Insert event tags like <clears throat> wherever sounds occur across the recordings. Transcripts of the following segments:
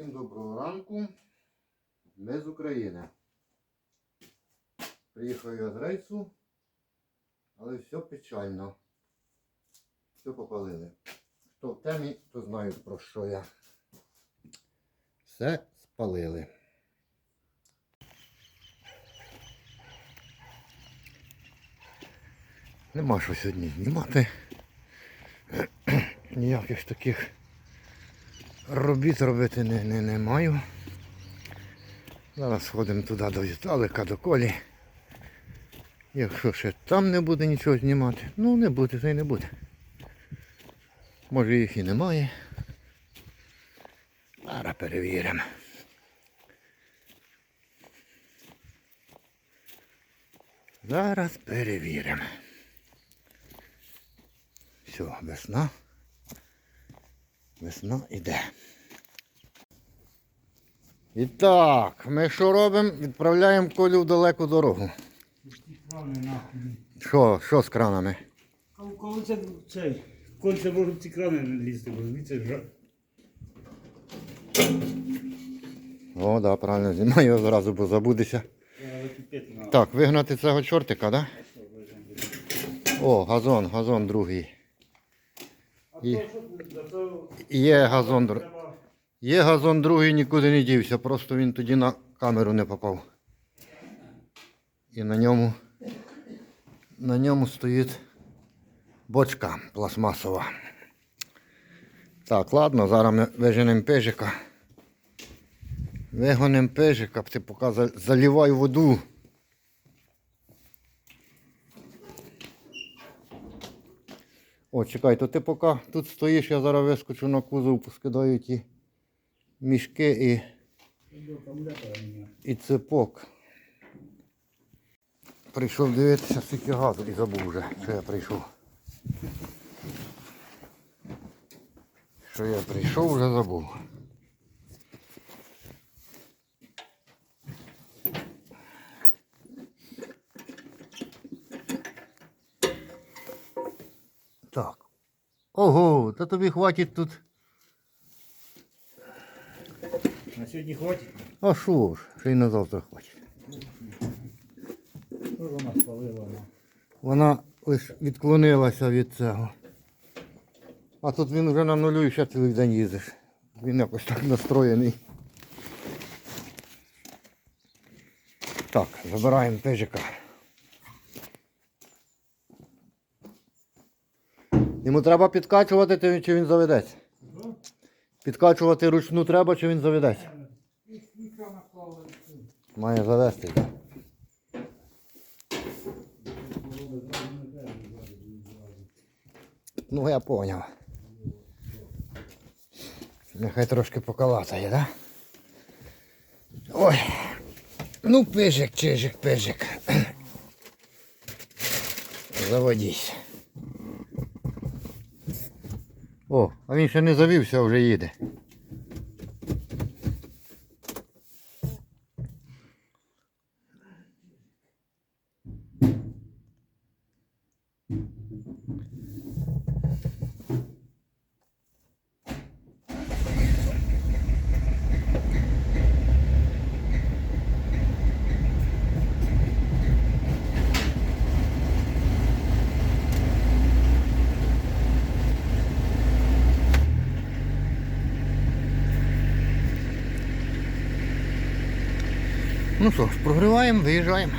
Всім доброго ранку. Ми з України. Приїхав я з рейсу, але все печально. Все попалили. Хто в темі, то знають про що я. Все спалили. Нема що сьогодні знімати. <clears throat> Ніяких таких робіт робити не, не, не маю. Зараз сходимо туди до Віталика, до Колі. Якщо ще там не буде нічого знімати, ну не буде, то й не буде. Може їх і немає. Зараз перевіримо. Зараз перевіримо. Все, весна. Весна іде. І так, ми що робимо? Відправляємо колю в далеку дорогу. Що, що з кранами? Коли- Коли це цей, коли це можуть ці крани не лізти, бо звідси жа. О, да, правильно, знімаю його зразу, бо забудеся. Так, вигнати цього чортика, да? О, газон, газон другий. І- Є газон, є газон другий, нікуди не дівся, просто він тоді на камеру не попав. І на ньому, на ньому стоїть бочка пластмасова. Так, ладно, зараз ми виженемо пижика. Вигонимо пижика, ти поки за- заливай воду. О, чекай, то ти поки тут стоїш, я зараз вискочу на кузов, поскидаю ті мішки і, і цепок. Прийшов дивитися, скільки газу і забув вже, що я прийшов. Що я прийшов, вже забув. Так. Ого, та тобі хватить тут. На сьогодні хватить? А що ж, ще й на завтра хватить. Що ж вона спалила? ну? Вона лише відклонилася від цього. А тут він вже на нулю і ще цілий день їздиш. Він якось так настроєний. Так, забираємо пижика. Йому треба підкачувати, чи він заведеться? Підкачувати ручну треба, чи він заведеться? Має завести. Ну я поняв. Нехай трошки поколатає, да? Ой. Ну, пижик, чижик, пижик. Заводись. О, а він ще не завівся, вже їде. Ну що ж, прогріваємо, виїжджаємо.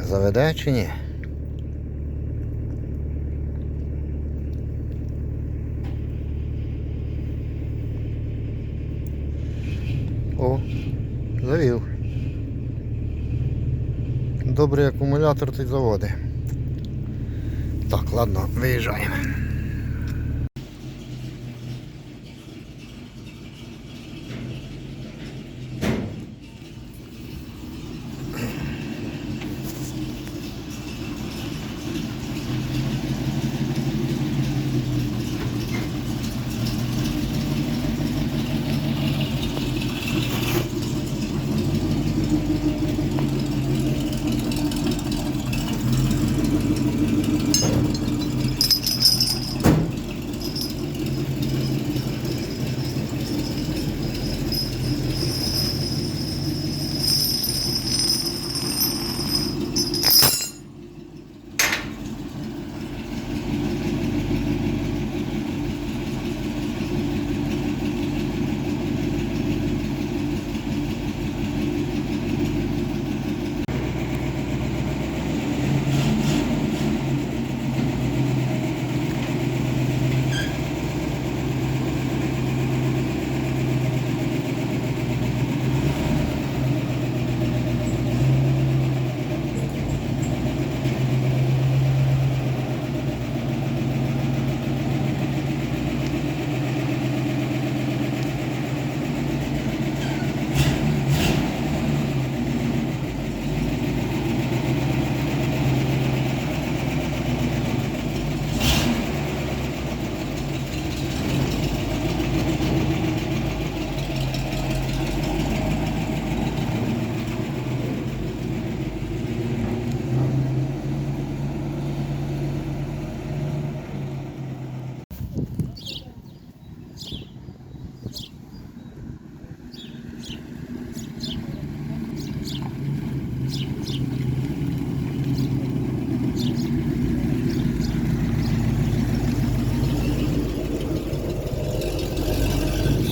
Заведе чи ні? О, завів. Добрий акумулятор тут заводи. Так, ладно, виїжджаємо.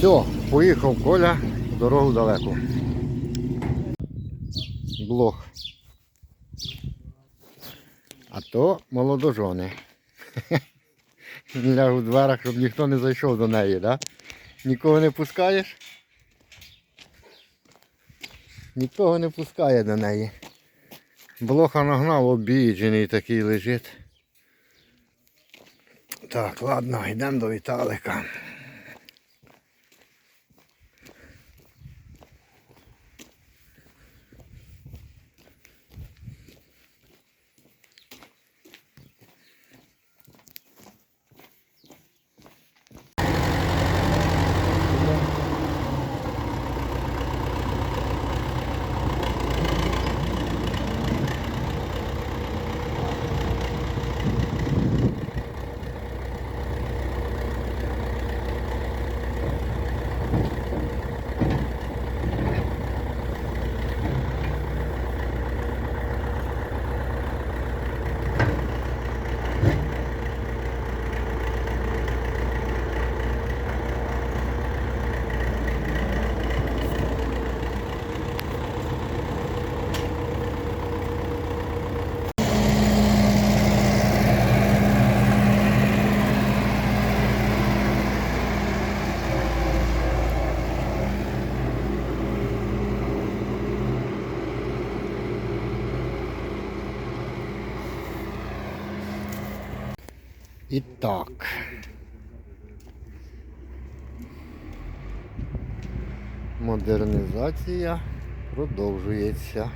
Все, поїхав Коля, дорогу далеко. Блох. А то молодожони. Ляг у дверах, щоб ніхто не зайшов до неї, да? Нікого не пускаєш? Нікого не пускає до неї. Блоха нагнав, обіджений такий лежить. Так, ладно, йдемо до Віталика. І так. Модернізація продовжується.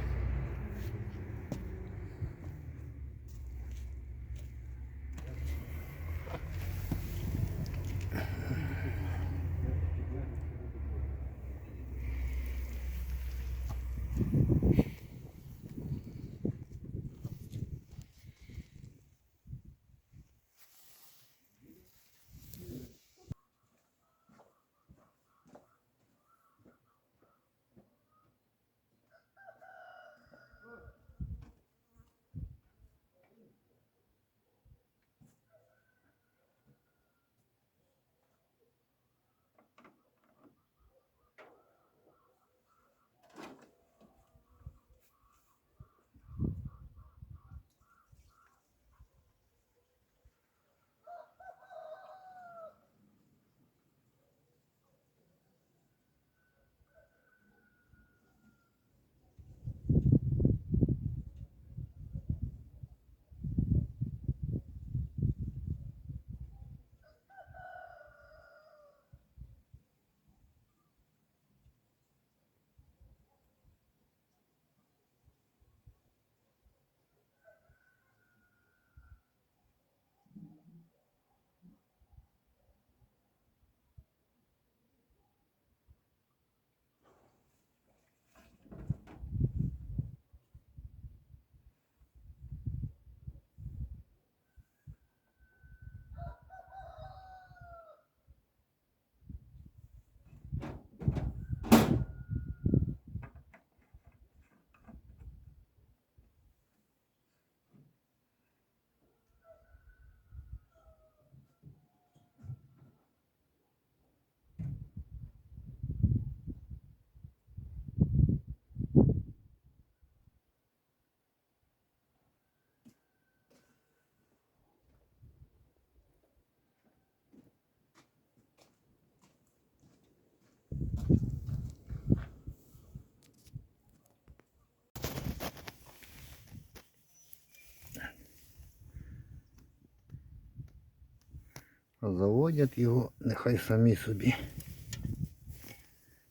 Заводять його, нехай самі собі.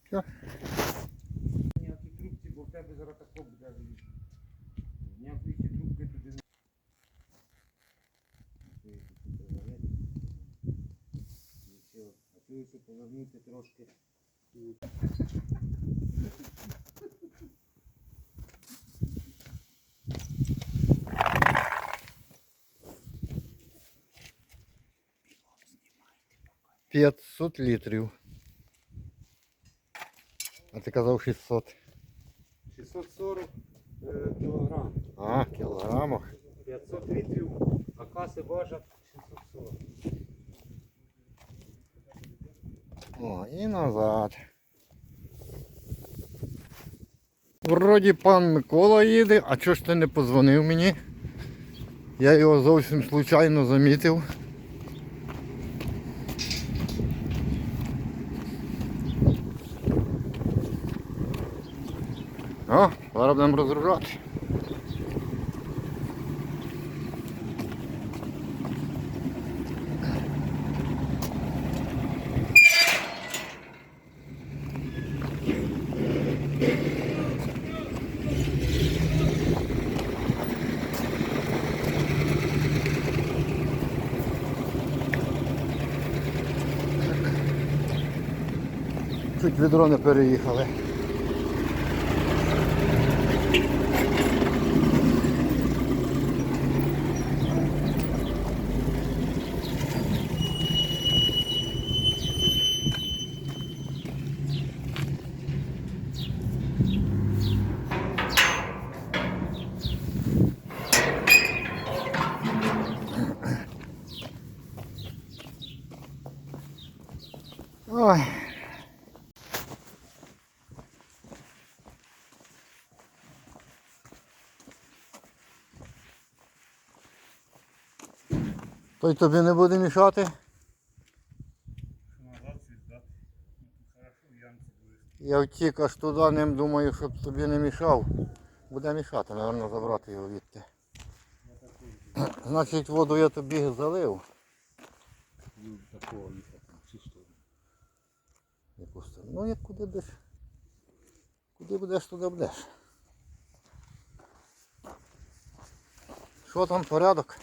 Все. Ніякі трубці, бо в тебе зараз тако буде. Ніякої ці трубки туди не. А ти ще повернути трошки. — 500 літрів. А ти казав 600. 640 е, кілограм. А, кілограмах. 500 літрів, а каси важать 640. О, і назад. Вроді пан Микола їде, а чого ж ти не позвонив мені? Я його зовсім случайно замітив. О, зараз будемо розгружати. Відро не переїхали. Ой. Той тобі не буде мішати? Я втік аж туди, ним думаю, щоб тобі не мішав. Буде мішати, напевно, забрати його відти. Значить, воду я тобі залив. Ну як куди будеш? Куди будеш, туди будеш. Що там порядок?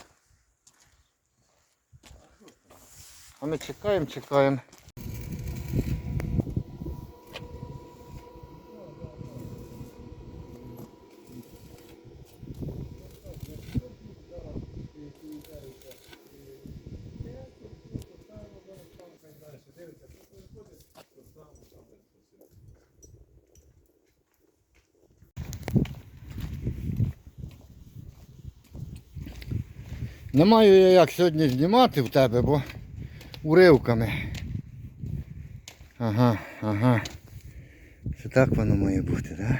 А ми чекаємо, чекаємо. Не маю я як сьогодні знімати в тебе, бо уривками. Ага, ага. Це так воно має бути, так? Да?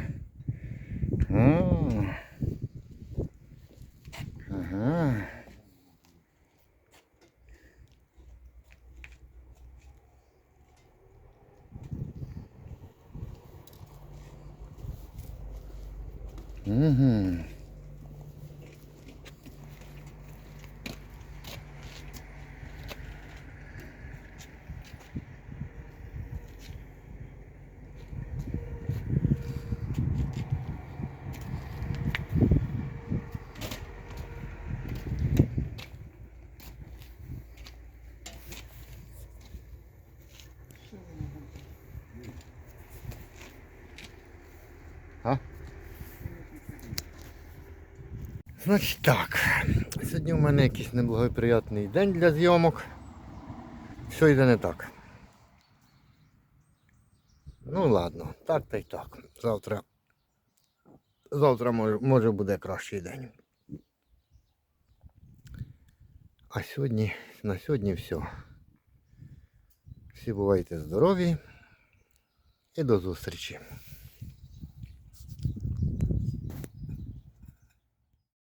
Значить так. Сьогодні в мене якийсь неблагоприятний день для зйомок. Що йде не так. Ну ладно, так та й так. Завтра. Завтра може, може буде кращий день. А сьогодні, на сьогодні все. Всі бувайте здорові і до зустрічі.